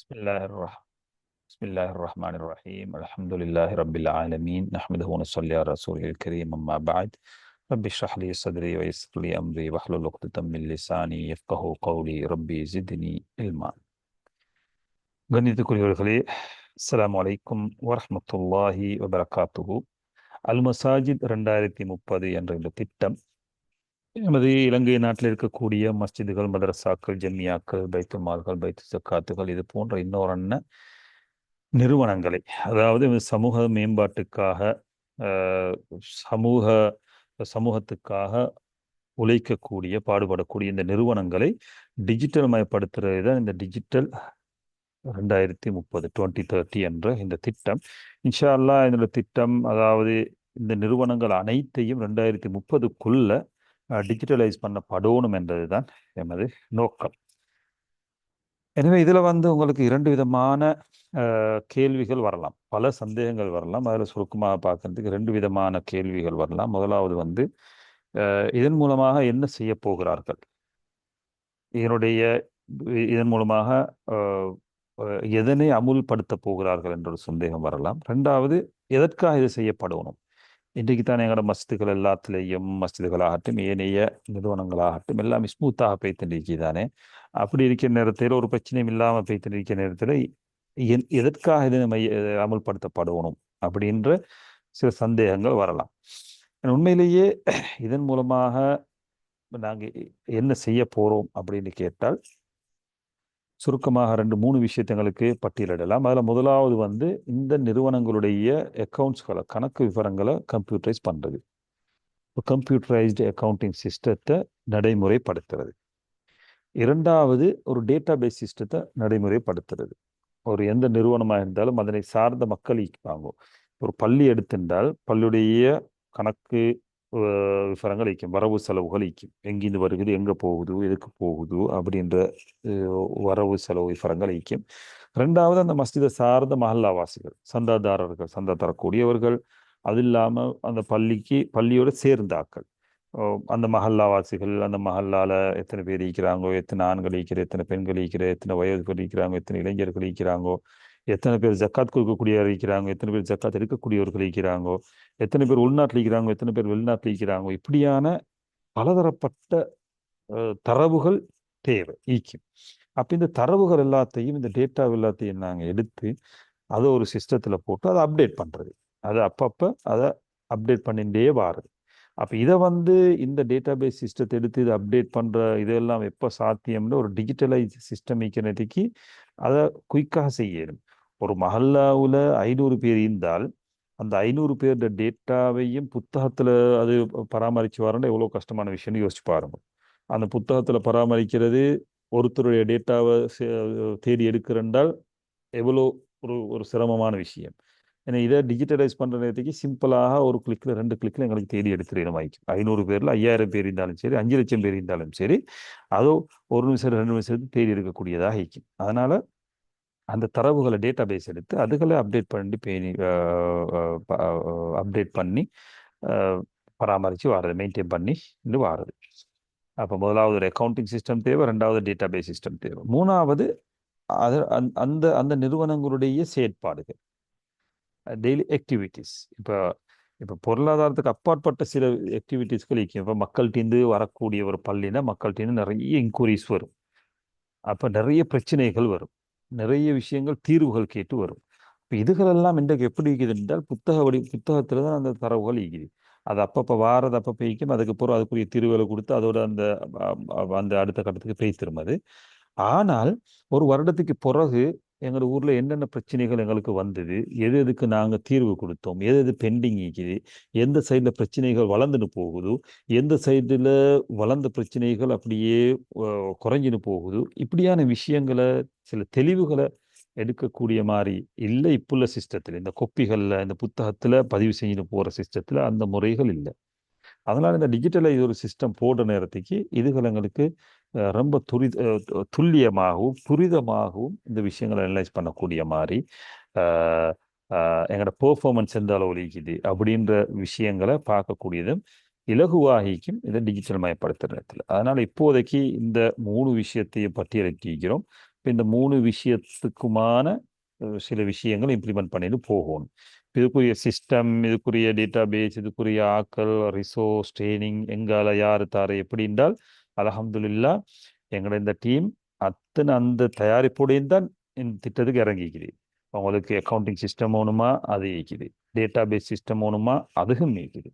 بسم الله الرحمن بسم الله الرحمن الرحيم الحمد لله رب العالمين نحمده ونصلي على رسوله الكريم أما بعد رب اشرح لي صدري ويسر لي أمري واحلل عقدة من لساني يفقه قولي ربي زدني علما கணிதக்குரியவர்களே அஸ்ஸலாமு அலைக்கும் வரஹ்மத்துல்லாஹி வபரகாத்துஹு அல் மசாஜித் ரெண்டாயிரத்தி முப்பது என்ற இந்த திட்டம் நமது இலங்கை நாட்டில் இருக்கக்கூடிய மஸ்ஜிதுகள் மதரசாக்கள் ஜம்மியாக்கள் பைத்துமால்கள் பைத்து சக்காத்துகள் இது போன்ற இன்னொரு நிறுவனங்களை அதாவது சமூக மேம்பாட்டுக்காக சமூக சமூகத்துக்காக உழைக்கக்கூடிய பாடுபடக்கூடிய இந்த நிறுவனங்களை டிஜிட்டல் மயப்படுத்துறது தான் இந்த டிஜிட்டல் ரெண்டாயிரத்தி முப்பது டுவெண்ட்டி தேர்ட்டி என்ற இந்த திட்டம். இன்ஷா அல்லாஹ் இந்த திட்டம் அதாவது இந்த நிறுவனங்கள் அனைத்தையும் ரெண்டாயிரத்தி முப்பதுக்குள்ள டிஜிட்டலைஸ் பண்ணப்படணும் என்பது தான் எமது நோக்கம். எனவே இதில் வந்து உங்களுக்கு இரண்டு விதமான கேள்விகள் வரலாம். பல சந்தேகங்கள் வரலாம். அதில் சுருக்கமாக பார்க்கறதுக்கு ரெண்டு விதமான கேள்விகள் வரலாம். முதலாவது வந்து இதன் மூலமாக என்ன செய்ய போகிறார்கள்? இதனுடைய இதன் மூலமாக எதனை அமுல்படுத்த போகிறார்கள் என்ற ஒரு சந்தேகம் வரலாம். ரெண்டாவது எதற்காக இது செய்யப்படணும்? இன்றைக்கு தான் எங்களோட மஸ்ஜிதுகள் எல்லாத்துலேயும் மஸ்ஜிதுகளாகட்டும் ஏனைய நிறுவனங்களாகட்டும் எல்லாம் ஸ்மூத்தாக பெய்த்துட்டு தானே அப்படி இருக்கிற நேரத்தில் ஒரு பிரச்சனையும் இல்லாமல் பெய்த்துட்டு இருக்கிற நேரத்தில் என் எதற்காக இது மைய அமல்படுத்தப்படணும் அப்படின்ற சில சந்தேகங்கள் வரலாம். உண்மையிலேயே இதன் மூலமாக நாங்கள் என்ன செய்ய போகிறோம் அப்படின்னு கேட்டால் சுருக்கமாக ரெண்டு மூணு விஷயத்தங்களுக்கு பட்டியலிடலாம். அதில் முதலாவது வந்து இந்த நிறுவனங்களுடைய அக்கௌண்ட்ஸ்களை கணக்கு விவரங்களை கம்ப்யூட்டரைஸ் பண்ணுறது கம்ப்யூட்டரைஸ்டு அக்கௌண்டிங் சிஸ்டத்தை நடைமுறைப்படுத்துறது. இரண்டாவது ஒரு டேட்டா பேஸ் சிஸ்டத்தை நடைமுறைப்படுத்துறது. ஒரு எந்த நிறுவனமாக இருந்தாலும் அதனை சார்ந்த மக்கள் ஈக்குவாங்க ஒரு பள்ளி எடுத்திருந்தால் பள்ளியுடைய கணக்கு விவரங்கள் ஈக்கும் வரவு செலவுகள் ஈக்கும் எங்கிருந்து வருகிறது எங்கே போகுது எதுக்கு போகுது அப்படின்ற வரவு செலவு விவரங்கள் ஈக்கும் ரெண்டாவது அந்த மஸ்ஜிதை சார்ந்த மஹல்லாவாசிகள் சந்தாதாரர்கள் சந்தா தரக்கூடியவர்கள் அது இல்லாமல் அந்த பள்ளிக்கு பள்ளியோட சேர்ந்தாக்கள் அந்த மஹல்லாவாசிகள் அந்த மஹல்லால எத்தனை பேர் இருக்கிறாங்கோ எத்தனை ஆண்கள் ஈக்கிற எத்தனை பெண்கள் ஈக்கிற எத்தனை வயதுகள் இருக்கிறாங்க எத்தனை இளைஞர்கள் ஈக்கிறாங்கோ எத்தனை பேர் ஜக்காத் கொடுக்கக்கூடியவர் இருக்கிறாங்க? எத்தனை பேர் ஜக்காத் எடுக்கக்கூடியவர்கள் இருக்கிறாங்கோ? எத்தனை பேர் உள்நாட்டில் இருக்கிறாங்க? எத்தனை பேர் வெளிநாட்டில் இருக்கிறாங்க? இப்படியான பலதரப்பட்ட தரவுகள் தேவை ஈக்கியம் அப்போ இந்த தரவுகள் எல்லாத்தையும் இந்த டேட்டா எல்லாத்தையும் நாங்கள் எடுத்து அதை ஒரு சிஸ்டத்தில் போட்டு அதை அப்டேட் பண்ணுறது அதை அப்பப்போ அதை அப்டேட் பண்ணிகிட்டே வாருது. அப்போ இதை வந்து இந்த டேட்டாபேஸ் சிஸ்டத்தை எடுத்து இதை அப்டேட் பண்ணுற இதெல்லாம் எப்போ சாத்தியம்னு ஒரு டிஜிட்டலைஸ் சிஸ்டம் வைக்கிறதுக்கு அதை குயிக்காக செய்யணும். ஒரு மஹல்லாவில் ஐநூறு பேர் இருந்தால் அந்த ஐநூறு பேரோட டேட்டாவையும் புத்தகத்தில் அது பராமரித்து வரணும் எவ்வளோ கஷ்டமான விஷயம்னு யோசிச்சு பாருங்கள் அந்த புத்தகத்தில் பராமரிக்கிறது ஒருத்தருடைய டேட்டாவை தேடி எடுக்கிறென்றால் எவ்வளோ ஒரு ஒரு சிரமமான விஷயம். ஏன்னா இதை டிஜிட்டலைஸ் பண்ணுற நேரத்துக்கு சிம்பிளாக ஒரு கிளிக்கில் ரெண்டு கிளிக்கில் எங்களுக்கு தேடி எடுத்துடணும் ஆயிடுச்சு ஐநூறு பேரில் ஐயாயிரம் பேர் இருந்தாலும் சரி அஞ்சு லட்சம் பேர் இருந்தாலும் சரி அதோ ஒரு நிமிஷம் ரெண்டு நிமிஷத்துக்கு தேடி எடுக்கக்கூடியதாக இருக்கும். அதனால் அந்த தரவுகளை டேட்டா பேஸ் எடுத்து அதுகளை அப்டேட் பண்ணி பேணி அப்டேட் பண்ணி பராமரித்து வாரது மெயின்டைன் பண்ணி இது வாரது. அப்போ முதலாவது ஒரு அக்கௌண்டிங் சிஸ்டம் தேவை ரெண்டாவது டேட்டா பேஸ் சிஸ்டம் தேவை. மூணாவது அது அந்த- அந்த அந்த நிறுவனங்களுடைய செயற்பாடுகள். டெய்லி ஆக்டிவிட்டீஸ் இப்போ இப்போ பொருளாதாரத்துக்கு அப்பாற்பட்ட சில ஆக்டிவிட்டீஸ்கள் இருக்கும் இப்போ மக்கள்கிட்டேருந்து வரக்கூடிய ஒரு பள்ளினா மக்கள்கிட்டேருந்து நிறைய இன்கொயரிஸ் வரும். அப்போ நிறைய பிரச்சனைகள் வரும். நிறைய விஷயங்கள் தீர்வுகள் கேட்டு வரும். இப்போ இதுகளெல்லாம் இன்றைக்கு எப்படி இருக்குது என்றால் புத்தக வடி புத்தகத்தில் தான் அந்த தரவுகள் இருக்குது. அது அப்பப்போ வாரது அப்பப்போ ஈக்கும் அதுக்கப்புறம் அதுக்குரிய தீர்வுகளை கொடுத்து அதோட அந்த அந்த அடுத்த கட்டத்துக்கு போய் திரும்புது ஆனால் ஒரு வருடத்துக்கு பிறகு எங்கள் ஊரில் என்னென்ன பிரச்சனைகள் எங்களுக்கு வந்தது எது எதுக்கு நாங்கள் தீர்வு கொடுத்தோம் எது எது பெண்டிங் இருக்குது எந்த சைடில் பிரச்சனைகள் வளர்ந்துன்னு போகுது எந்த சைடில் வளர்ந்த பிரச்சனைகள் அப்படியே குறைஞ்சின்னு போகுது. இப்படியான விஷயங்களை சில தெளிவுகளை எடுக்கக்கூடிய மாதிரி இல்லை இப்போ உள்ள சிஸ்டத்தில் இந்த கொப்பிகளில் இந்த புத்தகத்தில் பதிவு செஞ்சுட்டு போகிற சிஸ்டத்தில் அந்த முறைகள் இல்லை. அதனால் இந்த டிஜிட்டலைஸ் ஒரு சிஸ்டம் போடுற நேரத்துக்கு இதுகள் எங்களுக்கு ரொம்ப துரி துல்லியமாகவும் துரிதமாகவும் இந்த விஷயங்களை அனலைஸ் பண்ணக்கூடிய மாதிரி எங்களோட பெர்ஃபார்மன்ஸ் எந்த அளவு இருக்குது அப்படின்ற விஷயங்களை பார்க்கக்கூடியதும் இலகுவாகிக்கும் இதை டிஜிட்டல் மயப்படுத்துகிற நேரத்தில். அதனால் இப்போதைக்கு இந்த மூணு விஷயத்தையும் பட்டியலிட்டிருக்கிறோம். இப்போ இந்த மூணு விஷயத்துக்குமான சில விஷயங்கள் இம்ப்ளிமெண்ட் பண்ணிட்டு போகணும். இதுக்குரிய சிஸ்டம் இதுக்குரிய டேட்டா பேஸ் இதுக்குரிய ஆக்கள் ரிசோர்ஸ் ட்ரெயினிங் எங்கால யார் தார எப்படி என்றால் அலஹம்துல்லா எங்களோட இந்த டீம் அத்தனை அந்த தயாரிப்போடையும் தான் இந்த திட்டத்துக்கு இறங்கிக்குது. உங்களுக்கு அக்கௌண்டிங் சிஸ்டம் வேணுமா அது இருக்குது டேட்டா பேஸ் சிஸ்டம் வேணுமா அதுவும் இருக்குது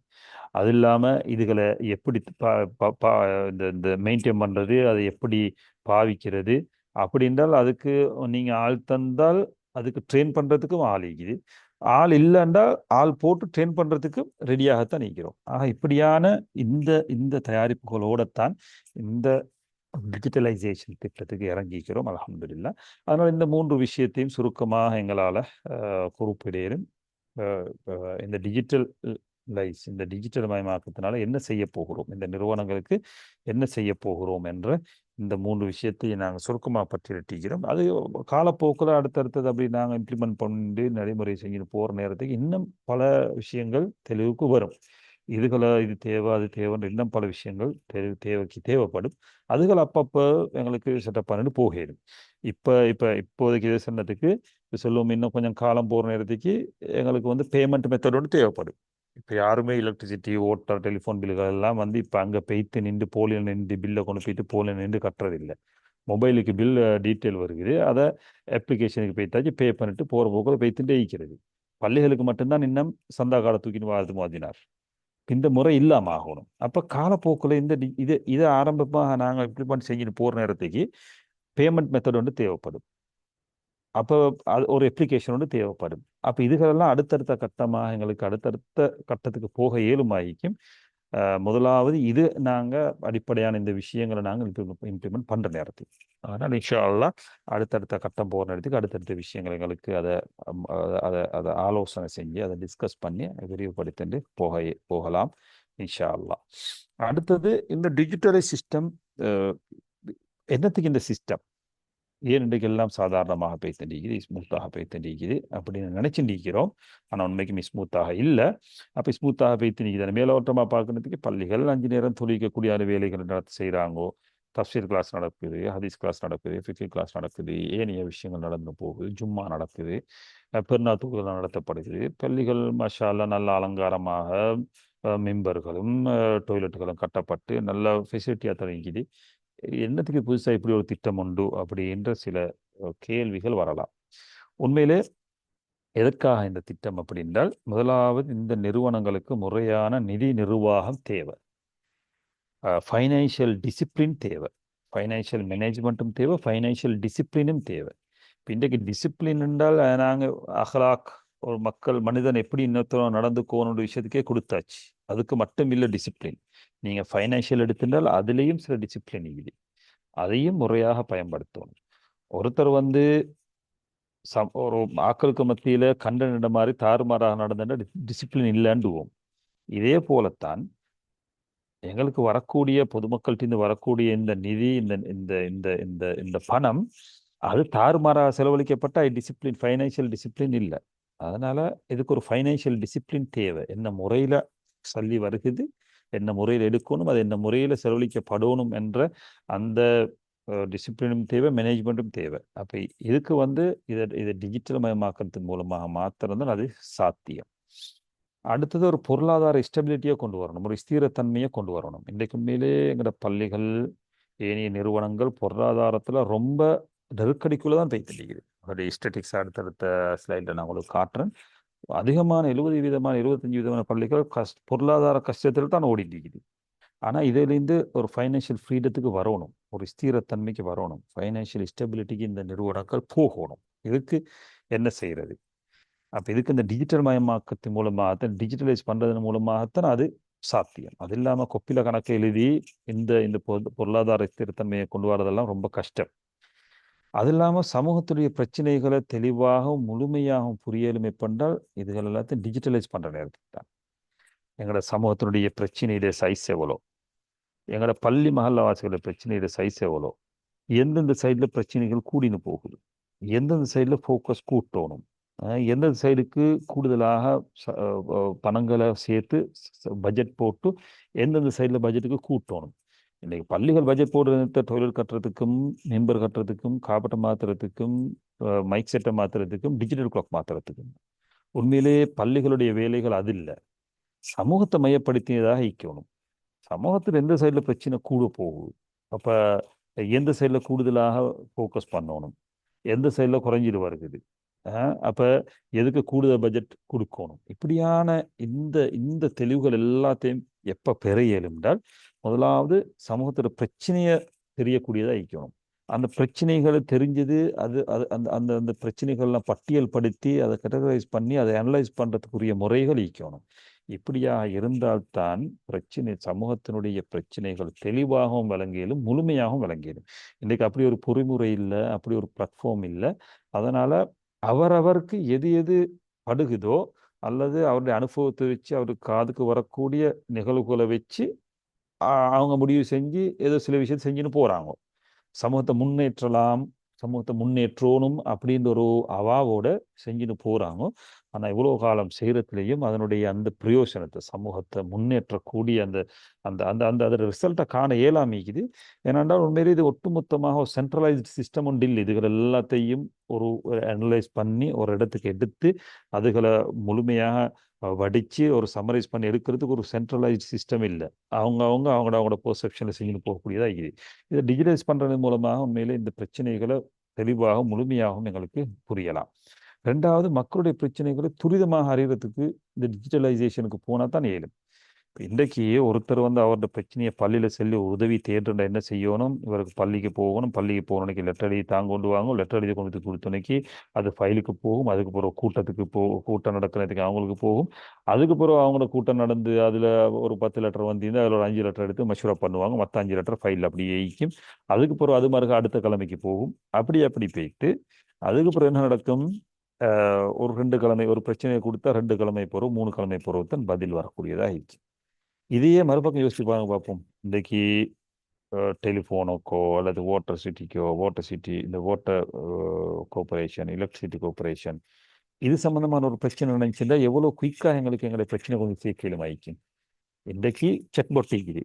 அது இல்லாமல் இதுகளை எப்படி பா- பா- இந்த இந்த மெயின்டைன் பண்ணுறது அதை எப்படி பாவிக்கிறது அப்படி என்றால் அதுக்கு நீங்கள் ஆள் தந்தால் அதுக்கு ட்ரெயின் பண்ணுறதுக்கும் ஆள் இருக்குது ஆள் இல்லைண்டா ஆள் போட்டு ட்ரெயின் பண்ணுறதுக்கு ரெடியாகத்தான் நிற்கிறோம் ஆக இப்படியான இந்த இந்த தயாரிப்புகளோடத்தான் இந்த டிஜிட்டலைசேஷன் திட்டத்துக்கு இறங்கிக்கிறோம் அலமதுல்லா அதனால் இந்த மூன்று விஷயத்தையும் சுருக்கமாக எங்களால் குறிப்பிடையிலும் இந்த டிஜிட்டல் லைஸ் இந்த டிஜிட்டல் மயமாக்கத்தினால என்ன செய்ய போகிறோம்? இந்த நிறுவனங்களுக்கு என்ன செய்ய போகிறோம்? என்ற இந்த மூன்று விஷயத்தை நாங்கள் சுருக்கமாக பட்டியலிட்டிக்கிறோம். அது காலப்போக்கில் அடுத்தடுத்தது அப்படி நாங்கள் இம்ப்ளிமெண்ட் பண்ணி நடைமுறை செஞ்சுட்டு போகிற நேரத்துக்கு இன்னும் பல விஷயங்கள் தெளிவுக்கு வரும். இதுகளை இது தேவை அது தேவைன்ற இன்னும் பல விஷயங்கள் தெளிவு தேவைக்கு தேவைப்படும். அதுகள் அப்பப்போ எங்களுக்கு செட்டப் பண்ணிட்டு போகிடும். இப்போ இப்போ இப்போதைக்கு இது சொன்னதுக்கு இப்போ சொல்லுவோம் இன்னும் கொஞ்சம் காலம் போகிற நேரத்துக்கு எங்களுக்கு வந்து பேமெண்ட் மெத்தடோடு தேவைப்படும். இப்போ யாருமே எலக்ட்ரிசிட்டி ஓட்டர் டெலிஃபோன் பில்லுகள் எல்லாம் வந்து இப்போ அங்கே பெய்த்து நின்று போலியில் நின்று பில்லை கொண்டு போயிட்டு போலியில் நின்று கட்டுறதில்லை. மொபைலுக்கு பில் டீட்டெயில் வருகிறது. அதை அப்ளிகேஷனுக்கு போய்த்தாச்சு பே பண்ணிட்டு போகிற போக்கில் பெய்த்துட்டு ஈக்கிறது பள்ளிகளுக்கு மட்டும்தான் இன்னும் சந்தா கால தூக்கின்னு வாழ்த்து மாதினார் இந்த முறை இல்லாமல் ஆகணும். அப்போ காலப்போக்கில் இந்த இது இதை ஆரம்பமாக நாங்கள் இம்ப்ளிமெண்ட் செஞ்சுட்டு போகிற நேரத்துக்கு பேமெண்ட் மெத்தட் வந்து தேவைப்படும். அப்போ அது ஒரு அப்ளிகேஷன் ஒன்று தேவைப்படும். அப்போ இதுகளெல்லாம் அடுத்தடுத்த கட்டமாக எங்களுக்கு அடுத்தடுத்த கட்டத்துக்கு போக இயலுமாயிக்கும் முதலாவது இது நாங்கள் அடிப்படையான இந்த விஷயங்களை நாங்கள் இம்ப்ளிமெண்ட் பண்ணுற நேரத்துக்கு அதனால் இன்ஷா அல்லாஹ் அடுத்தடுத்த கட்டம் போகிற நேரத்துக்கு அடுத்தடுத்த விஷயங்கள் எங்களுக்கு அதை அதை அதை ஆலோசனை செஞ்சு அதை டிஸ்கஸ் பண்ணி விரிவுபடுத்திட்டு போக போகலாம் இன்ஷா அல்லாஹ் அடுத்தது இந்த டிஜிட்டலை சிஸ்டம் என்னத்துக்கு இந்த சிஸ்டம் ஏன் இன்றைக்கெல்லாம் சாதாரணமாக சாதாரணமாக பேய்த்தண்டிக்குது ஸ்மூத்தாக பேய்த்தண்டிக்குது அப்படின்னு நினைச்சுண்டிருக்கிறோம் ஆனால் உண்மைக்கு ஸ்மூத்தாக இல்லை. அப்போ ஸ்மூத்தாக பேய்த்தண்டிக்குது மேலோட்டமாக பார்க்கறதுக்கு பள்ளிகள் அஞ்சு நேரம் தொழிக்கக்கூடிய வேலைகள் நடத்தி செய்கிறாங்கோ தஃசீர் கிளாஸ் நடக்குது ஹதீஸ் கிளாஸ் நடக்குது ஃபிக்கி கிளாஸ் நடக்குது ஏனைய விஷயங்கள் நடந்து போகுது ஜும்மா நடக்குது அஹ் பெருநா தூக்குதல் நடத்தப்படுகிறது. பள்ளிகள் மஷால நல்ல அலங்காரமாக மெம்பர்களும் டொய்லெட்டுகளும் கட்டப்பட்டு நல்ல ஃபெசிலிட்டியாக தொடங்கிது என்னத்துக்கு புதுசாக இப்படி ஒரு திட்டம் உண்டு? அப்படின்ற சில கேள்விகள் வரலாம். உண்மையிலே எதற்காக இந்த திட்டம் அப்படி என்றால் முதலாவது இந்த நிறுவனங்களுக்கு முறையான நிதி நிர்வாகம் தேவை. ஃபைனான்ஷியல் டிசிப்ளின் தேவை. ஃபைனான்ஷியல் மேனேஜ்மெண்ட்டும் தேவை ஃபைனான்ஷியல் டிசிப்ளினும் தேவை. இப்போ இன்றைக்கு டிசிப்ளின் என்றால் நாங்கள் அஹ்லாக் ஒரு மக்கள் மனிதன் எப்படி இன்னொருத்தரம் நடந்துக்கோணுன்ற விஷயத்துக்கே கொடுத்தாச்சு. அதுக்கு மட்டும் இல்லை டிசிப்ளின் நீங்கள் ஃபைனான்ஷியல் எடுத்துட்டால் அதுலேயும் சில டிசிப்ளின் இல்லை அதையும் முறையாக பயன்படுத்தணும். ஒருத்தர் வந்து சம் ஒரு ஆக்களுக்கு மத்தியில் கண்ட மாதிரி தாறுமாறாக நடந்துட்டா டிசிப்ளின் இல்லைண்டுவோம் இதே போலத்தான் எங்களுக்கு வரக்கூடிய பொதுமக்கள்கிட்ட வரக்கூடிய இந்த நிதி இந்த இந்த இந்த இந்த இந்த பணம் அது தாறுமாறாக செலவழிக்கப்பட்ட டிசிப்ளின் ஃபைனான்ஷியல் டிசிப்ளின் இல்லை. அதனால் இதுக்கு ஒரு ஃபைனான்ஷியல் டிசிப்ளின் தேவை. என்ன முறையில் சல்லி வருகுது என்ன முறையில் எடுக்கணும் அது என்ன முறையில் செலவழிக்கப்படணும் என்ற அந்த டிசிப்ளினும் தேவை மேனேஜ்மெண்ட்டும் தேவை. அப்போ இதுக்கு வந்து இதை இதை டிஜிட்டல் மயமாக்கத்தின் மூலமாக மாத்திரம்தான் அது சாத்தியம். அடுத்தது ஒரு பொருளாதார ஸ்டெபிலிட்டியாக கொண்டு வரணும் ஒரு ஸ்திரத்தன்மையை கொண்டு வரணும். இன்றைக்கு உண்மையிலே எங்களோட பள்ளிகள் ஏனைய நிறுவனங்கள் பொருளாதாரத்தில் ரொம்ப நெருக்கடிக்குள்ளே தான் போய்த்திருக்குது அதோடைய ஸ்டெட்டிக்ஸ் அடுத்தடுத்த ஸ்லைடில் நான் உங்களுக்கு காட்டுறேன். அதிகமான எழுபது விதமான எழுபத்தஞ்சு விதமான பள்ளிகள் கஷ் பொருளாதார கஷ்டத்தில் தான் ஓடிட்டு இருக்குது ஆனால் இதிலேருந்து ஒரு ஃபைனான்ஷியல் ஃப்ரீடத்துக்கு வரணும். ஒரு ஸ்திரத்தன்மைக்கு வரணும். ஃபைனான்ஷியல் ஸ்டெபிலிட்டிக்கு இந்த நிறுவனங்கள் போகணும். இதுக்கு என்ன செய்கிறது அப்போ இதுக்கு இந்த டிஜிட்டல் மயமாக்கத்தின் மூலமாகத்தான் டிஜிட்டலைஸ் பண்ணுறதன் மூலமாகத்தான் அது சாத்தியம். அது இல்லாமல் கொப்பில கணக்கு எழுதி இந்த இந்த பொருளாதார ஸ்திரத்தன்மையை கொண்டு வரதெல்லாம் ரொம்ப கஷ்டம். அது இல்லாமல் சமூகத்துடைய பிரச்சனைகளை தெளிவாகவும் முழுமையாகவும் புரியலும் எப்பண்டால் இதுகள் எல்லாத்தையும் டிஜிட்டலைஸ் பண்ணுற நேரத்துக்கு தான். எங்களோட சமூகத்தினுடைய பிரச்சனையுடைய சைஸ் எவ்வளோ எங்களோட பள்ளி மகல்லவாசிகளோட பிரச்சனையுடைய சைஸ் எவ்வளோ எந்தெந்த சைடில் பிரச்சனைகள் கூடின்னு போகுது எந்தெந்த சைடில் ஃபோக்கஸ் கூட்டணும் எந்தெந்த சைடுக்கு கூடுதலாக ச- பணங்களை சேர்த்து பட்ஜெட் போட்டு எந்தெந்த சைடில் பட்ஜெட்டுக்கு கூட்டணும். இன்றைக்கு பள்ளிகள் பட்ஜெட் போடுறத டொய்லெட் கட்டுறதுக்கும் மெம்பர் கட்டுறதுக்கும் காப்பட்டை மாற்றுறதுக்கும் மைக் செட்டை மாற்றுறதுக்கும் டிஜிட்டல் கிளாக் மாத்துறதுக்கும். உண்மையிலேயே பள்ளிகளுடைய வேலைகள் அது இல்லை. சமூகத்தை மையப்படுத்தியதாக ஈக்கணும் சமூகத்தில் எந்த சைடில் பிரச்சனை கூட போகுது. அப்போ எந்த சைடில் கூடுதலாக ஃபோக்கஸ் பண்ணணும்? எந்த சைடில் குறைஞ்சிட்டு வருகுது? அப்போ எதுக்கு கூடுதல் பட்ஜெட் கொடுக்கணும்? இப்படியான இந்த இந்த தெளிவுகள் எல்லாத்தையும் எப்போ பெற இயலும்னால் முதலாவது சமூகத்தோட பிரச்சனையை தெரியக்கூடியதாக இருக்கணும் அந்த பிரச்சனைகளை தெரிஞ்சது அது அது அந்த அந்த அந்த பிரச்சனைகள்லாம் பட்டியல் படுத்தி அதை கேட்டகரைஸ் பண்ணி அதை அனலைஸ் பண்ணுறதுக்குரிய முறைகள் ஈக்கணும் இப்படியாக இருந்தால்தான் பிரச்சனை சமூகத்தினுடைய பிரச்சனைகள் தெளிவாகவும் விளங்கியலும் முழுமையாகவும் விளங்கிடும் இன்றைக்கு அப்படி ஒரு பொறிமுறை இல்லை அப்படி ஒரு பிளாட்ஃபார்ம் இல்லை. அதனால் அவரவருக்கு எது எது படுகுதோ அல்லது அவருடைய அனுபவத்தை வச்சு அவருக்கு காதுக்கு வரக்கூடிய நிகழ்வுகளை வச்சு அவங்க முடிவு செஞ்சு ஏதோ சில விஷயத்தை செஞ்சுன்னு போகிறாங்க சமூகத்தை முன்னேற்றலாம் சமூகத்தை முன்னேற்றணும் அப்படின்ற ஒரு அவாவோட செஞ்சுன்னு போகிறாங்க ஆனால் இவ்வளோ காலம் செய்கிறதுலேயும் அதனுடைய அந்த பிரயோசனத்தை சமூகத்தை முன்னேற்றக்கூடிய அந்த அந்த அந்த அந்த அதோட ரிசல்ட்டை காண இயலாமிக்குது ஏனென்றால் உண்மையிலே இது ஒட்டுமொத்தமாக ஒரு சென்ட்ரலைஸ்டு சிஸ்டம் ஒன்று இல்லை. இதுகள் எல்லாத்தையும் ஒரு அனலைஸ் பண்ணி ஒரு இடத்துக்கு எடுத்து அதுகளை முழுமையாக வடித்து ஒரு சம்மரைஸ் பண்ணி எடுக்கிறதுக்கு ஒரு சென்ட்ரலைஸ்ட் சிஸ்டம் இல்லை. அவங்க அவங்க அவங்களோட அவங்களோட பெர்செப்ஷனில் செஞ்சுன்னு போகக்கூடியதாக இருக்குது. இதை டிஜிட்டலைஸ் பண்ணுறது மூலமாக உண்மையில் இந்த பிரச்சனைகளை தெளிவாக முழுமையாகவும் எங்களுக்கு புரியலாம். ரெண்டாவது மக்களுடைய பிரச்சனைகளை துரிதமாக அறிகிறதுக்கு இந்த டிஜிட்டலைசேஷனுக்கு போனால் தான் இயலும். இன்றைக்கு ஒருத்தர் வந்து அவரோட பிரச்சனையை பள்ளியில் செல்லி உதவி தேடுற என்ன செய்யணும்? இவருக்கு பள்ளிக்கு போகணும் பள்ளிக்கு போகணுக்கு லெட்டர் எழுதி தாங்க கொண்டு வாங்க லெட்டர் எழுதி கொண்டு கொடுத்தனைக்கு அது ஃபைலுக்கு போகும் அதுக்கு பிறகு கூட்டத்துக்கு போ கூட்டம் நடக்கிறதுக்கு அவங்களுக்கு போகும். அதுக்கு பிறகு அவங்களோட கூட்டம் நடந்து அதில் ஒரு பத்து லெட்டர் வந்திருந்தால் அதில் ஒரு அஞ்சு லெட்டர் எடுத்து மஷூரா பண்ணுவாங்க. மற்ற அஞ்சு லெட்டர் ஃபைல் அப்படி ஏய்க்கும் அதுக்கு பிறகு அது மாதிரி அடுத்த கிழமைக்கு போகும். அப்படி அப்படி போயிட்டு அதுக்கு பிறகு என்ன நடக்கும்? ஒரு ரெண்டு கிழமை ஒரு பிரச்சனையை கொடுத்தா ரெண்டு கிழமை போகிறோம் மூணு கிழமை போகிறோம் தான் பதில் வரக்கூடியதாக ஆயிடுச்சு இதையே மறுபக்கம் யோசிச்சு பாருங்க பார்ப்போம். இன்றைக்கி டெலிஃபோனுக்கோ அல்லது வாட்டர் சிட்டிக்கோ வாட்டர் சிட்டி இந்த வாட்டர் கோஆபரேஷன் எலக்ட்ரிசிட்டி கோஆபரேஷன் இது சம்மந்தமான ஒரு பிரச்சனை நினைச்சிருந்தா எவ்வளோ குயிக்காக எங்களுக்கு எங்களுடைய பிரச்சனை கொஞ்சம் சீக்கிரம் ஆயிக்கும் இன்றைக்கு செக் பொட்டிக்குது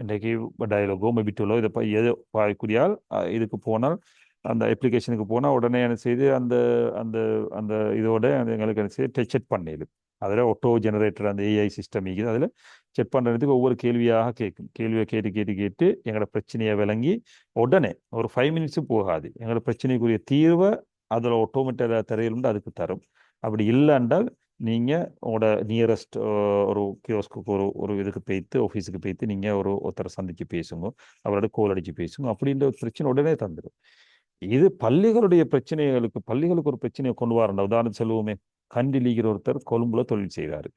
இன்றைக்கு டயலாகோ மெபிட்டோலோ இதை எது பாய்க்கூடியால் இதுக்கு போனால் அந்த அப்ளிகேஷனுக்கு போனால் உடனே என்ன செய்து அந்த அந்த அந்த இதோட எங்களுக்கு என்ன செய்து செக் பண்ணிடுது அதில் ஒட்டோ ஜெனரேட்டர் அந்த ஏஐ சிஸ்டம் இருக்குது. அதில் செக் பண்ணுறதுக்கு ஒவ்வொரு கேள்வியாக கேட்கும். கேள்வியை கேட்டு கேட்டு கேட்டு எங்களோட பிரச்சனையை விளங்கி உடனே ஒரு ஃபைவ் மினிட்ஸும் போகாது. எங்களோட பிரச்சனைக்குரிய தீர்வை அதில் ஆட்டோமேட்டிக்காக தரையிலுண்டு அதுக்கு தரும். அப்படி இல்லைன்றால் நீங்கள் உங்களோட நியரஸ்ட் ஒரு கியோஸ்க்கு ஒரு ஒரு இதுக்கு போய்த்து ஆஃபீஸுக்கு போய்த்து நீங்கள் ஒரு ஒருத்தரை சந்தித்து பேசுங்க. அவரோட கோல் அடித்து பேசுங்க. அப்படின்ற ஒரு பிரச்சனை உடனே தந்துடும். இது பள்ளிகளுடைய பிரச்சனைகளுக்கு பள்ளிகளுக்கு ஒரு பிரச்சனையை கொண்டு வரண்டா உதாரணம் சொல்லுவோமே. கண்டிலிங்கிற ஒருத்தர் கொழும்புல தொழில் செய்கிறார்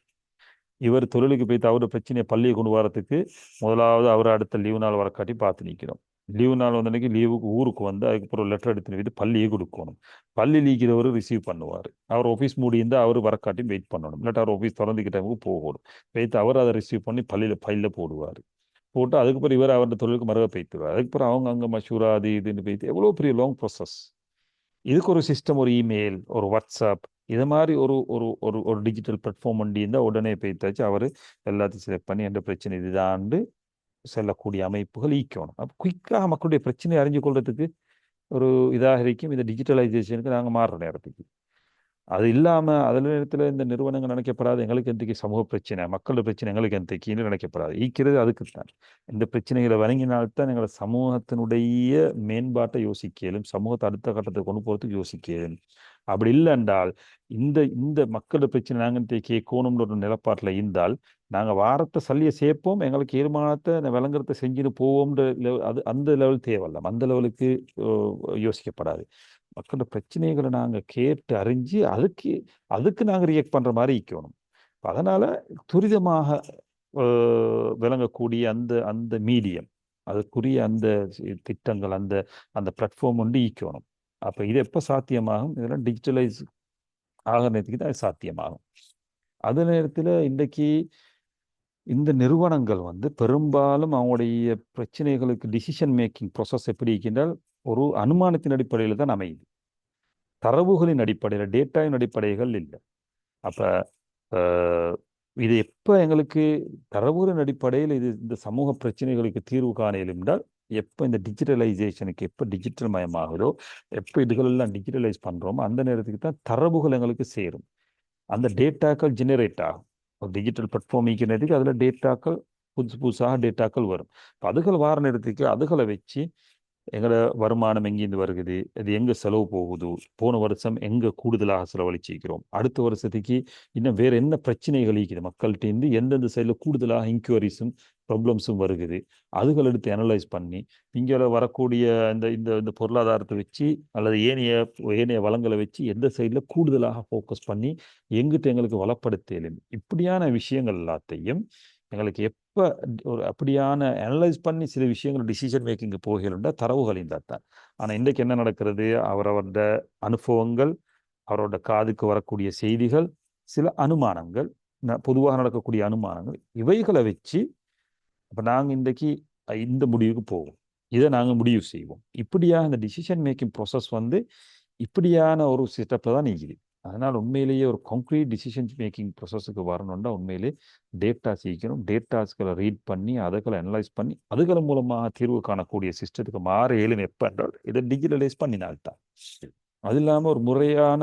இவர் தொழிலுக்கு போய் அவரோட பிரச்சனையை பள்ளியை கொண்டு வரத்துக்கு முதலாவது அவர் அடுத்த லீவு நாள் வரக்காட்டி பார்த்து நிற்கிறோம் லீவு நாள் வந்த அன்னைக்கு லீவுக்கு ஊருக்கு வந்து அதுக்கப்புறம் லெட்டர் எடுத்து வைத்து பள்ளியை கொடுக்கணும். பள்ளி லீக்கிறவர் ரிசீவ் பண்ணுவார். அவர் ஆஃபீஸ் முடிந்தால் அவர் வரக்காட்டி வெயிட் பண்ணணும். இல்லாட்டி அவர் ஆஃபீஸ் திறந்துக்கிட்டவங்க போகணும். வைத்து அவர் அதை ரிசீவ் பண்ணி பள்ளியில் பையில் போடுவார். போட்டு அதுக்கப்புறம் இவர் அவரோட தொழிலுக்கு மறக்க போய்த்துவார் அதுக்கப்புறம் அவங்க அங்கே மஷூரா அது இதுன்னு போய்த்து எவ்வளோ பெரிய லாங் ப்ராசஸ் இதுக்கு ஒரு சிஸ்டம் ஒரு இமெயில் ஒரு வாட்ஸ்அப் இது மாதிரி ஒரு ஒரு ஒரு ஒரு டிஜிட்டல் பிளாட்ஃபார்ம் வண்டி இருந்தால் உடனே போய்த்தாச்சு அவர் எல்லாத்தையும் செலக்ட் பண்ணி எந்த பிரச்சனை இதுதான்ண்டு செல்லக்கூடிய அமைப்புகள் ஈக்கணும் அப்போ குயிக்காக மக்களுடைய பிரச்சனையை அறிஞ்சு கொள்றதுக்கு ஒரு இதாக இருக்கும். இந்த டிஜிட்டலைசேஷனுக்கு நாங்கள் மாறுற நேரத்துக்கு. அது இல்லாமல் அதில் நேரத்தில் இந்த நிறுவனங்கள் நினைக்கப்படாது. எங்களுக்கு எந்தக்கு சமூக பிரச்சனை மக்களோட பிரச்சனை எங்களுக்கு எந்தக்கின்னு நினைக்கப்படாது. ஈக்கிறது அதுக்கு தான் இந்த பிரச்சனைகளை வழங்கினால்தான் எங்களை சமூகத்தினுடைய மேம்பாட்டை யோசிக்கலும் சமூகத்தை அடுத்த கட்டத்தை கொண்டு போகிறதுக்கு யோசிக்கலும் அப்படி இல்லை என்றால் இந்த இந்த மக்களோட பிரச்சனை நாங்கள் கேட்கணும்னு ஒரு நிலப்பாட்டில் இருந்தால் நாங்கள் வாரத்தை சல்லியை சேர்ப்போம் எங்களுக்கு தீர்மானத்தை விளங்குறத செஞ்சுட்டு போவோம்ன்ற அது அந்த லெவல் தேவையில்ல. அந்த லெவலுக்கு யோசிக்கப்படாது. மக்களோட பிரச்சனைகளை நாங்கள் கேட்டு அறிஞ்சு அதுக்கு அதுக்கு நாங்கள் ரியாக்ட் பண்ணுற மாதிரி இருக்கணும் அதனால் துரிதமாக விளங்கக்கூடிய அந்த அந்த மீடியம் அதுக்குரிய அந்த திட்டங்கள் அந்த அந்த பிளாட்ஃபார்ம் வந்து ஈக்கணும் அப்போ இது எப்போ சாத்தியமாகும்? இதெல்லாம் டிஜிட்டலைஸ் ஆகிற நேரத்துக்கு தான் சாத்தியமாகும். அதே நேரத்தில் இன்றைக்கு இந்த நிறுவனங்கள் வந்து பெரும்பாலும் அவங்களுடைய பிரச்சனைகளுக்கு டிசிஷன் மேக்கிங் ப்ராசஸ் எப்படி இருக்கின்றால் ஒரு அனுமானத்தின் அடிப்படையில் தான் அமையுது. தரவுகளின் அடிப்படையில் டேட்டாவின் அடிப்படைகள் இல்லை. அப்போ இது எப்போ எங்களுக்கு தரவுகளின் அடிப்படையில் இது இந்த சமூக பிரச்சனைகளுக்கு தீர்வு காண என்றால் எப்போ இந்த டிஜிட்டலைசேஷனுக்கு எப்போ டிஜிட்டல் மயமாகுதோ எப்போ இதுகளெல்லாம் டிஜிட்டலைஸ் பண்ணுறோமோ அந்த நேரத்துக்கு தான் தரவுகள் எங்களுக்கு சேரும். அந்த டேட்டாக்கள் ஜெனரேட் ஆகும். ஒரு டிஜிட்டல் பிளாட்ஃபார்ம் ஈக்கிறதுக்கு அதில் டேட்டாக்கள் புதுசு புதுசாக டேட்டாக்கள் வரும். இப்போ அதுகள் வார நேரத்துக்கு அதுகளை வச்சு எங்களோட வருமானம் எங்கேருந்து வருகுது? அது எங்கே செலவு போகுது? போன வருஷம் எங்கே கூடுதலாக செலவழிச்சிக்கிறோம் அடுத்த வருஷத்துக்கு இன்னும் வேறு என்ன பிரச்சனைகள் இருக்குது? மக்கள்கிட்டேருந்து எந்தெந்த சைடில் கூடுதலாக இன்குவரிஸும் ப்ராப்ளம்ஸும் வருகுது? அதுகள் எடுத்து அனலைஸ் பண்ணி இங்கே வரக்கூடிய இந்த இந்த இந்த பொருளாதாரத்தை வச்சு அல்லது ஏனைய ஏனைய வளங்களை வச்சு எந்த சைடில் கூடுதலாக ஃபோக்கஸ் பண்ணி எங்கிட்ட எங்களுக்கு வளப்படுத்தலும். இப்படியான விஷயங்கள் எல்லாத்தையும் எங்களுக்கு எப்போ ஒரு அப்படியான அனலைஸ் பண்ணி சில விஷயங்கள் டிசிஷன் மேக்கிங்கு போகலுண்டா தரவுகள் இந்த தான். ஆனால் இன்றைக்கு என்ன நடக்கிறது? அவரவரோட அனுபவங்கள் அவரோட காதுக்கு வரக்கூடிய செய்திகள் சில அனுமானங்கள் பொதுவாக நடக்கக்கூடிய அனுமானங்கள் இவைகளை வச்சு அப்போ நாங்கள் இன்றைக்கு இந்த முடிவுக்கு போவோம். இதை நாங்கள் முடிவு செய்வோம். இப்படியாக இந்த டிசிஷன் மேக்கிங் ப்ராசஸ் வந்து இப்படியான ஒரு செட்டப்பில் தான் நீங்கிது. அதனால் உண்மையிலேயே ஒரு கான்க்ரீட் டிசிஷன் மேக்கிங் ப்ரொசஸுக்கு வரணும்னா உண்மையிலே டேட்டா சீக்கணும் டேட்டாஸ்களை ரீட் பண்ணி அதுகளை அனலைஸ் பண்ணி அதுகள் மூலமாக தீர்வு காணக்கூடிய சிஸ்டத்துக்கு மாற ஏழும் எப்போ என்றால் இதை டிஜிட்டலைஸ் பண்ணினால்தான். அது இல்லாமல் ஒரு முறையான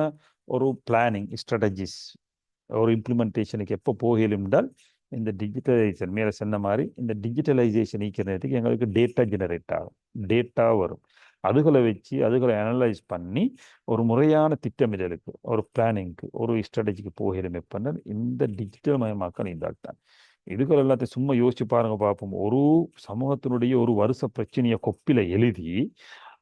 ஒரு பிளானிங் ஸ்ட்ராட்டஜிஸ் ஒரு இம்ப்ளிமெண்டேஷனுக்கு எப்போ போகலும் என்றால் இந்த டிஜிட்டலைசேஷன் மேலே சொன்ன மாதிரி இந்த டிஜிட்டலைசேஷன் ஈக்கிறதுக்கு எங்களுக்கு டேட்டா ஜெனரேட் ஆகும். டேட்டா வரும். அதுகளை வச்சு அதுகளை அனலைஸ் பண்ணி ஒரு முறையான திட்டமிடலுக்கு ஒரு பிளானிங்க்கு ஒரு ஸ்ட்ராட்டஜிக்கு போகிறமே பண்ண இந்த டிஜிட்டல் மயமாக்கல் இருந்தால் இதுகள் எல்லாத்தையும் சும்மா யோசிச்சு பாருங்க பார்ப்போம் ஒரு சமூகத்தினுடைய ஒரு வருஷ பிரச்சனையை கொப்பில எழுதி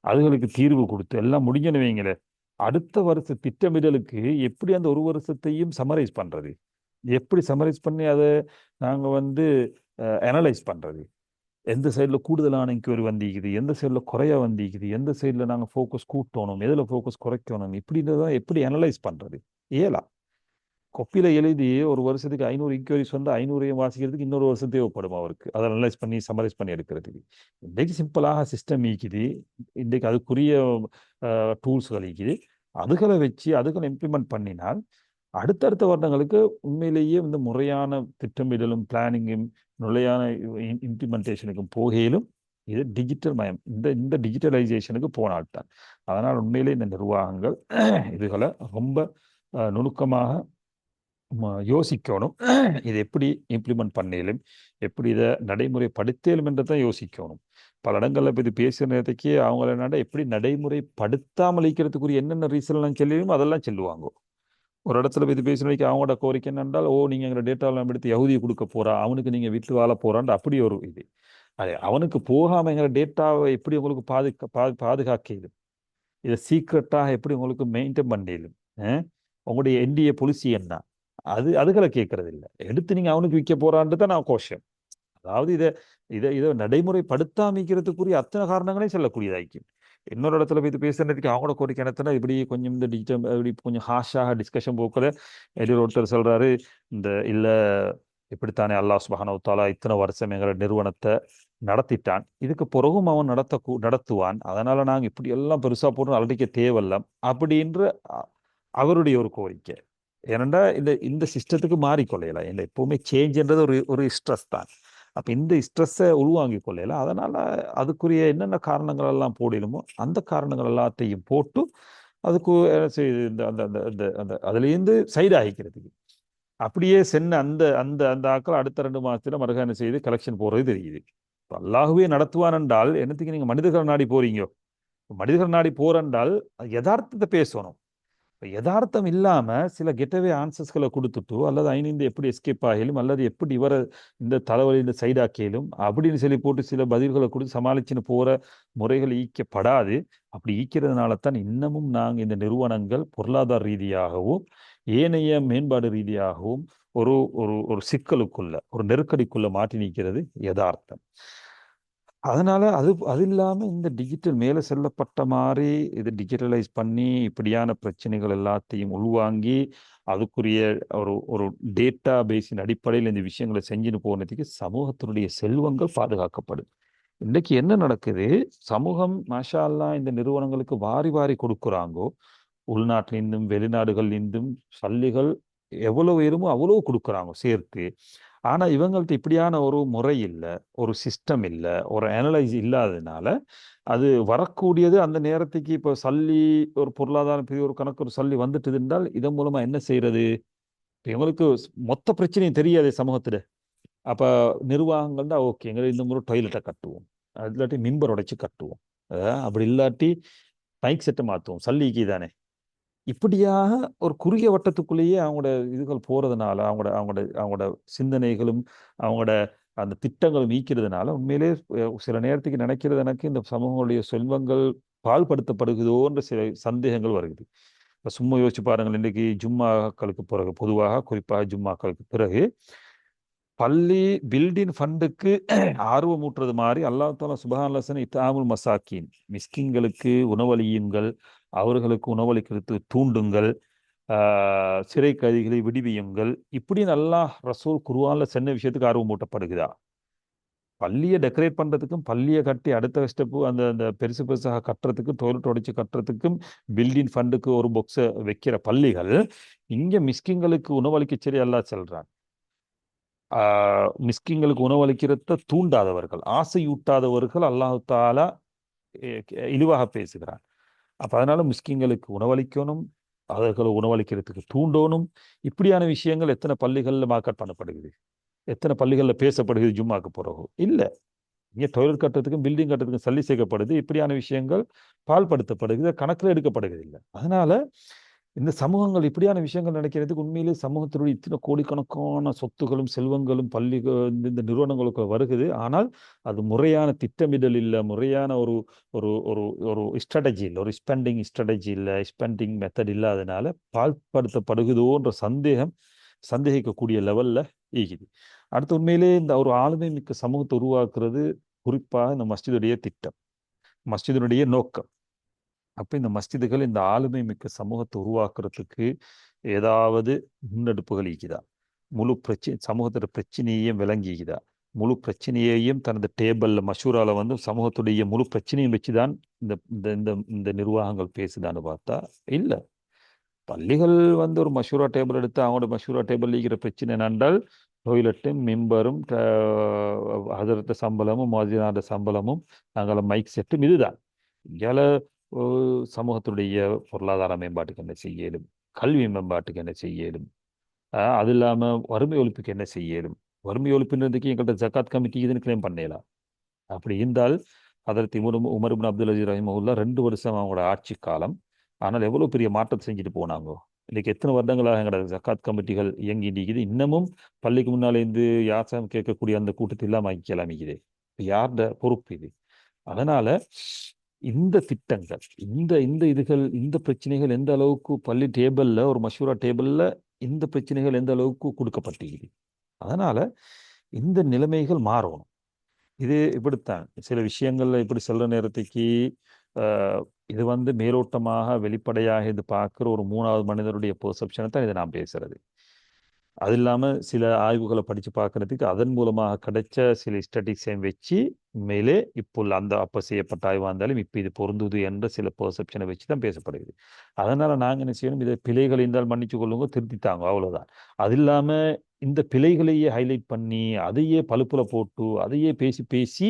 அதுகளுக்கு தீர்வு கொடுத்து எல்லாம் முடிஞ்சனு வைங்களே அடுத்த வருஷ திட்டமிடலுக்கு எப்படி அந்த ஒரு வருஷத்தையும் சமரைஸ் பண்ணுறது எப்படி சமரைஸ் பண்ணி அதை நாங்கள் வந்து அனலைஸ் பண்ணுறது எந்த சைடில் கூடுதலான இன்கொயரி வந்திக்குது? எந்த சைடில் குறையா வந்திக்குது? எந்த சைடில் நாங்கள் ஃபோக்கஸ் கூட்டணும்? எதில் ஃபோக்கஸ் குறைக்கணும்? இப்படின்றதான் எப்படி அனலைஸ் பண்ணுறது ஏலா கொப்பியில் எழுதி ஒரு வருஷத்துக்கு ஐநூறு இன்கொயரிஸ் வந்து ஐநூறையும் வாசிக்கிறதுக்கு இன்னொரு வருஷம் தேவைப்படும் அவருக்கு. அதை அனலைஸ் பண்ணி சமரைஸ் பண்ணி எடுக்கிறதுக்கு. இன்றைக்கு சிம்பிளாக சிஸ்டம் ஈக்குது இன்றைக்கு அதுக்குரிய டூல்ஸ்கள் ஈக்குது அதுகளை வச்சு அதுகளை இம்ப்ளிமெண்ட் பண்ணினால் அடுத்தடுத்த வருடங்களுக்கு உண்மையிலேயே இந்த முறையான திட்டமிடலும் பிளானிங்கும் நிலையான இம்ப்ளிமெண்டேஷனுக்கும் போகையிலும் இது டிஜிட்டல் மயம். இந்த இந்த டிஜிட்டலைசேஷனுக்கு போனால்தான். அதனால் உண்மையிலே இந்த நிர்வாகங்கள் இதுகளை ரொம்ப நுணுக்கமாக யோசிக்கணும். இது எப்படி இம்ப்ளிமெண்ட் பண்ணலும் எப்படி இதை நடைமுறைப்படுத்தலும் என்றதான் யோசிக்கணும். பல இடங்களில் இப்போ இது பேசுகிற நேரத்துக்கு அவங்கள நட எப்படி நடைமுறைப்படுத்தாமல் இருக்கிறதுக்குரிய என்னென்ன ரீசன்லாம் சொல்லியும் அதெல்லாம் சொல்லுவாங்க. ஒரு இடத்துல போய் பேசின வரைக்கும் அவங்களோட கோரிக்கை என்னென்றால் ஓ நீங்கள் எங்களை டேட்டாவெல்லாம் எடுத்து யகுதியை கொடுக்க போகிறா அவனுக்கு நீங்கள் வீட்டில் வாழ போறான்னு அப்படி ஒரு இது. அது அவனுக்கு போகாமல் எங்களை டேட்டாவை எப்படி உங்களுக்கு பாதுகா பா பாதுகாக்கலும் இதை சீக்ரெட்டாக எப்படி உங்களுக்கு மெயின்டைன் பண்ணலும் உங்களுடைய என்டிஏ பொலிசி என்ன? அது அதுகளை கேட்கறது இல்லை எடுத்து நீங்கள் அவனுக்கு விற்க போறான்ட்டு தான் நான் கோஷம் அதாவது இதை இதை இதை நடைமுறைப்படுத்தாமிக்கிறதுக்குரிய அத்தனை காரணங்களையும் சொல்லக்கூடியதாக்கும் இன்னொரு இடத்துல போய் பேசுறதுக்கு அவங்களோட கோரிக்கை என்னத்தனா இப்படி கொஞ்சம் இந்த டிஜிட்டல் இப்படி கொஞ்சம் ஹாஷாக டிஸ்கஷன் போக்குல எடியூர் ஒருத்தர் சொல்றாரு. இந்த இல்லை இப்படித்தானே அல்லாஹ் சுபஹானவுத்தாலா இத்தனை வருஷம் எங்களோட நிறுவனத்தை நடத்திட்டான். இதுக்கு பிறகும் அவன் நடத்த நடத்துவான். அதனால நாங்கள் இப்படி எல்லாம் பெருசாக போட்டு அலடிக்க தேவையில்ல அப்படின்ற அவருடைய ஒரு கோரிக்கை. ஏனண்டா இந்த இந்த சிஸ்டத்துக்கு மாறிக்கொள்ளையலாம் இந்த எப்பவுமே சேஞ்சுன்றது ஒரு ஒரு ஸ்ட்ரெஸ் தான். அப்போ இந்த ஸ்ட்ரெஸ்ஸை உள்வாங்கி கொள்ளையில அதனால் அதுக்குரிய என்னென்ன காரணங்கள் எல்லாம் போடணுமோ அந்த காரணங்கள் எல்லாத்தையும் போட்டு அதுக்கு இந்த அந்த அந்த அந்த அந்த அதுலேருந்து சைடு ஆகிக்கிறதுக்கு. அப்படியே சென்ன அந்த அந்த அந்த ஆக்கள் அடுத்த ரெண்டு மாதத்தில் மறுகாணம் செய்து கலெக்ஷன் போடுறது தெரியுது. அல்லாகவே நடத்துவான் என்றால் என்னத்துக்கு நீங்கள் மனிதர்கள் நாடி போறீங்க? மனிதர்கள் நாடி போகிறென்றால் யதார்த்தத்தை பேசணும். இப்போ யதார்த்தம் இல்லாமல் சில கெட்டவே ஆன்சர்ஸ்களை கொடுத்துட்டு அல்லது ஐந்து எப்படி எஸ்கேப் ஆகிலும் அல்லது எப்படி இவரை இந்த தலைவலி இந்த சைடாக்கியலும் அப்படின்னு சொல்லி போட்டு சில பதில்களை கொடுத்து சமாளிச்சுன்னு போகிற முறைகள் ஈக்கப்படாது அப்படி ஈக்கிறதுனால தான் இன்னமும் நாங்கள் இந்த நிறுவனங்கள் பொருளாதார ரீதியாகவும் ஏனைய மேம்பாடு ரீதியாகவும் ஒரு ஒரு ஒரு சிக்கலுக்குள்ள ஒரு நெருக்கடிக்குள்ள மாட்டி நிற்கிறது யதார்த்தம். அதனால அது அது இல்லாமல் இந்த டிஜிட்டல் மேலே செல்லப்பட்ட மாதிரி இது டிஜிட்டலைஸ் பண்ணி இப்படியான பிரச்சனைகள் எல்லாத்தையும் உள்வாங்கி அதுக்குரிய ஒரு ஒரு டேட்டா பேஸின் அடிப்படையில் இந்த விஷயங்களை செஞ்சுன்னு போனதுக்கு சமூகத்தினுடைய செல்வங்கள் பாதுகாக்கப்படும் இன்றைக்கு என்ன நடக்குது? சமூகம் மாஷால்லாம் இந்த நிறுவனங்களுக்கு வாரி வாரி கொடுக்குறாங்கோ? உள்நாட்டிலிருந்தும் வெளிநாடுகள்லேருந்தும் சல்லிகள் எவ்வளோ உயரமோ அவ்வளோ கொடுக்குறாங்க சேர்த்து. ஆனால் இவங்கள்ட்ட இப்படியான ஒரு முறை இல்லை ஒரு சிஸ்டம் இல்லை ஒரு அனலைஸ் இல்லாததுனால அது வரக்கூடியது அந்த நேரத்துக்கு இப்போ சல்லி ஒரு பொருளாதாரம் பெரிய ஒரு கணக்கு ஒரு சல்லி வந்துட்டு என்றால் இதன் மூலமாக என்ன செய்கிறது இப்போ இவங்களுக்கு மொத்த பிரச்சனையும் தெரியாது சமூகத்தில். அப்போ நிர்வாகங்கள் தான் ஓகே எங்களை இந்த முறை டொய்லெட்டை கட்டுவோம். அது இல்லாட்டி மிம்பர் உடைச்சு கட்டுவோம். அப்படி இல்லாட்டி பைக் செட்டை மாற்றுவோம் சல்லிக்கு தானே இப்படியாக ஒரு குறுகிய வட்டத்துக்குள்ளேயே அவங்களோட இதுகள் போறதுனால அவங்களோட அவங்களோட அவங்களோட சிந்தனைகளும் அவங்களோட அந்த திட்டங்களும் நீக்கிறதுனால உண்மையிலே சில நேரத்துக்கு நினைக்கிறது எனக்கு இந்த சமூகங்களுடைய செல்வங்கள் பாழ்படுத்தப்படுகிறதோன்ற சில சந்தேகங்கள் வருகிறது. இப்போ சும்மா யோசிச்சு பாருங்கள் இன்றைக்கு ஜும்மாக்களுக்கு பிறகு பொதுவாக குறிப்பாக ஜும்மாக்களுக்கு பிறகு பள்ளி பில்டிங் ஃபண்டுக்கு ஆர்வமூட்டுறது மாதிரி அல்லாஹ் தாலா சுபஹானல்லசன் இத்தாமுல் மசாக்கின் மிஸ்கின்களுக்கு உணவளியுங்கள் அவர்களுக்கு உணவளிக்கிறது தூண்டுங்கள் சிறை கைதிகளை விடுவியுங்கள். இப்படி நல்லா ரசூல் குருவானில் சென்ன விஷயத்துக்கு ஆர்வம் ஊட்டப்படுகிறா பள்ளியை டெக்கரேட் பண்ணுறதுக்கும் பள்ளியை கட்டி அடுத்த ஸ்டெப்பு அந்த அந்த பெருசு பெருசாக கட்டுறதுக்கும் டொய்லெட் உடைச்சு கட்டுறதுக்கும் பில்டிங் ஃபண்டுக்கு ஒரு பொக்ஸை வைக்கிற பள்ளிகள் இங்கே மிஸ்கிங்களுக்கு உணவளிக்க சரி எல்லாம் செல்கிறாங்க மிஸ்கிங்களுக்கு உணவளிக்கிறத தூண்டாதவர்கள் ஆசையூட்டாதவர்கள் அல்லாஹு தாலா இழிவாக பேசுகிறான் அப்போ அதனால் முஸ்கிங்களுக்கு உணவளிக்கணும் அவர்களை உணவளிக்கிறதுக்கு தூண்டணும். இப்படியான விஷயங்கள் எத்தனை பள்ளிகளில் மார்க்கெட் பண்ணப்படுகிறது? எத்தனை பள்ளிகளில் பேசப்படுகிறது ஜும்மாக்கு பிறகு இல்லை. இங்கே டொய்லெட் கட்டுறதுக்கும் பில்டிங் கட்டுறதுக்கும் சல்லி சேர்க்கப்படுது. இப்படியான விஷயங்கள் பால்படுத்தப்படுகிறது கணக்கில் எடுக்கப்படுகிறது இல்லை. அதனால் இந்த சமூகங்கள் இப்படியான விஷயங்கள் நினைக்கிறதுக்கு உண்மையிலே சமூகத்தினுடைய இத்தனை கோடிக்கணக்கான சொத்துகளும் செல்வங்களும் பள்ளி இந்த இந்த நிறுவனங்களுக்கு வருகுது. ஆனால் அது முறையான திட்டமிடல் இல்லை முறையான ஒரு ஒரு ஒரு ஒரு ஸ்ட்ராட்டஜி இல்லை ஒரு ஸ்பெண்டிங் ஸ்ட்ராட்டஜி இல்லை ஸ்பெண்டிங் மெத்தட் இல்லாதனால பால்படுத்தப்படுகுதோன்ற சந்தேகம் சந்தேகிக்கக்கூடிய லெவலில் ஈகுது. அடுத்து உண்மையிலே இந்த ஒரு ஆளுமை மிக்க சமூகத்தை உருவாக்குறது குறிப்பாக இந்த மஸ்ஜிதுடைய திட்டம் மஸ்ஜிதினுடைய நோக்கம். அப்போ இந்த மஸ்ஜிதுகள் இந்த ஆளுமை மிக்க சமூகத்தை உருவாக்குறதுக்கு ஏதாவது முன்னெடுப்புகள் ஈக்குதா முழு பிரச்சனை சமூகத்தோட பிரச்சனையையும் விளங்கிக்குதா முழு பிரச்சனையையும் தனது டேபிள்ல மஷூரால வந்து சமூகத்துடைய முழு பிரச்சனையும் வச்சுதான் இந்த இந்த இந்த இந்த நிர்வாகங்கள் பேசுதான்னு பார்த்தா இல்ல. பள்ளிகள் வந்து ஒரு மஷூரா டேபிள் எடுத்து அவங்களோட மஷூரா டேபிள் இருக்கிற பிரச்சனை என்னென்றால் டொய்லெட்டும் மிம்பரும் அதரத்த சம்பளமும் மோதினாத சம்பளமும் நாங்கள் மைக் செட்டும் இதுதான். இந்தியாவில் சமூகத்துடைய பொருளாதார மேம்பாட்டுக்கு என்ன செய்யலும் கல்வி மேம்பாட்டுக்கு என்ன செய்யலும் இயலும் அது இல்லாமல் வறுமை ஒழிப்புக்கு என்ன செய்யலும் வறுமை ஒழிப்புன்றதுக்கு எங்கள்கிட்ட ஜக்காத் கமிட்டி இதுன்னு கிளைம் பண்ணலாம் அப்படி இருந்தால் அதற்கு உமர் உமர் அப்துல் அஜீஸ் ரஹிமஹுல்லா ரெண்டு வருஷம் அவங்களோட ஆட்சி காலம். ஆனால் எவ்வளோ பெரிய மாற்றத்தை செஞ்சுட்டு போனாங்கோ? இன்றைக்கி எத்தனை வருடங்களாக எங்களோட ஜக்காத் கமிட்டிகள் இயங்கிட்டு நிற்கிது இன்னமும் பள்ளிக்கு முன்னால இருந்து யாசம் கேட்கக்கூடிய அந்த கூட்டத்தை இல்லாம கிளம்பிக்குது யார்ட பொறுப்பு இது? அதனால் இந்த திட்டங்கள் இந்த இந்த இதுகள் இந்த பிரச்சனைகள் எந்த அளவுக்கு பள்ளி டேபிள்ல ஒரு மஷூரா டேபிள்ல இந்த பிரச்சனைகள் எந்த அளவுக்கு கொடுக்கப்பட்டிருக்கு அதனால இந்த நிலைமைகள் மாறணும். இது இப்படித்தான். சில விஷயங்கள்ல இப்படி செல்ல நேரத்துக்கு ஆஹ், இது வந்து மேலோட்டமாக வெளிப்படையாக இது பார்க்குற ஒரு மூணாவது மனிதருடைய பெர்செப்ஷனை தான் இதை நான் பேசுறது. அது இல்லாமல் சில ஆய்வுகளை படித்து பார்க்கறதுக்கு அதன் மூலமாக கிடைச்ச சில ஸ்டட்டிக்ஸையும் வச்சு மேலே இப்போ அந்த அப்ப செய்யப்பட்ட ஆய்வாக இருந்தாலும் இப்போ இது பொருந்துது என்ற சில பெர்செப்ஷனை வச்சு தான் பேசப்படுகிறது. அதனால் நாங்கள் என்ன செய்யணும்? இதை பிழைகள் இருந்தால் மன்னிச்சு கொள்ளுங்க திருத்தித்தாங்க அவ்வளோதான் அது இல்லாமல் இந்த பிழைகளையே ஹைலைட் பண்ணி அதையே பழுப்பில் போட்டு அதையே பேசி பேசி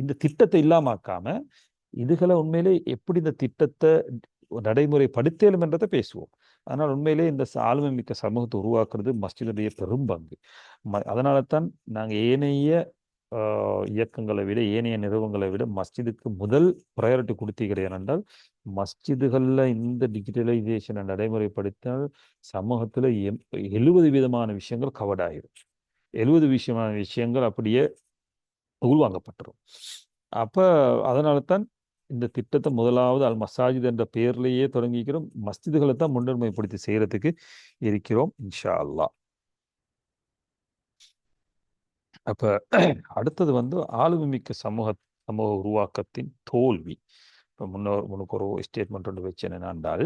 இந்த திட்டத்தை இல்லாமாக்காம இதுகளை உண்மையிலே எப்படி இந்த திட்டத்தை நடைமுறைப்படுத்தலும் என்றதை பேசுவோம். அதனால் உண்மையிலே இந்த ஆளுமை மிக்க சமூகத்தை உருவாக்குறது மஸ்ஜிதுடைய பெரும் பங்கு. ம அதனால தான் நாங்கள் ஏனைய ஆஹ், இயக்கங்களை விட ஏனைய நிறுவனங்களை விட மஸ்ஜிதுக்கு முதல் ப்ரையாரிட்டி கொடுத்திருக்கிறேன் என்றால் மஸ்ஜிதுகளில் இந்த டிஜிட்டலைசேஷனை நடைமுறைப்படுத்தினால் சமூகத்தில் எம் எழுபது விதமான விஷயங்கள் கவர்ட் ஆகிரும் எழுபது விஷயமான விஷயங்கள் அப்படியே உள்வாங்கப்பட்டுரும். அப்ப அதனால தான் இந்த திட்டத்தை முதலாவது அல் மசாஜித் என்ற பெயர்லேயே தொடங்கிக்கிறோம். மஸ்ஜிதுகளை தான் முன்னுரிமைப்படுத்தி செய்கிறதுக்கு இருக்கிறோம் இன்ஷா அல்லாஹ் அப்போ அடுத்தது வந்து ஆளுமை மிக்க சமூக சமூக உருவாக்கத்தின் தோல்வி. இப்போ முன்னோர் முன்னுக்கு ஒரு ஸ்டேட்மெண்ட் ஒன்று வச்சு என்னென்றால்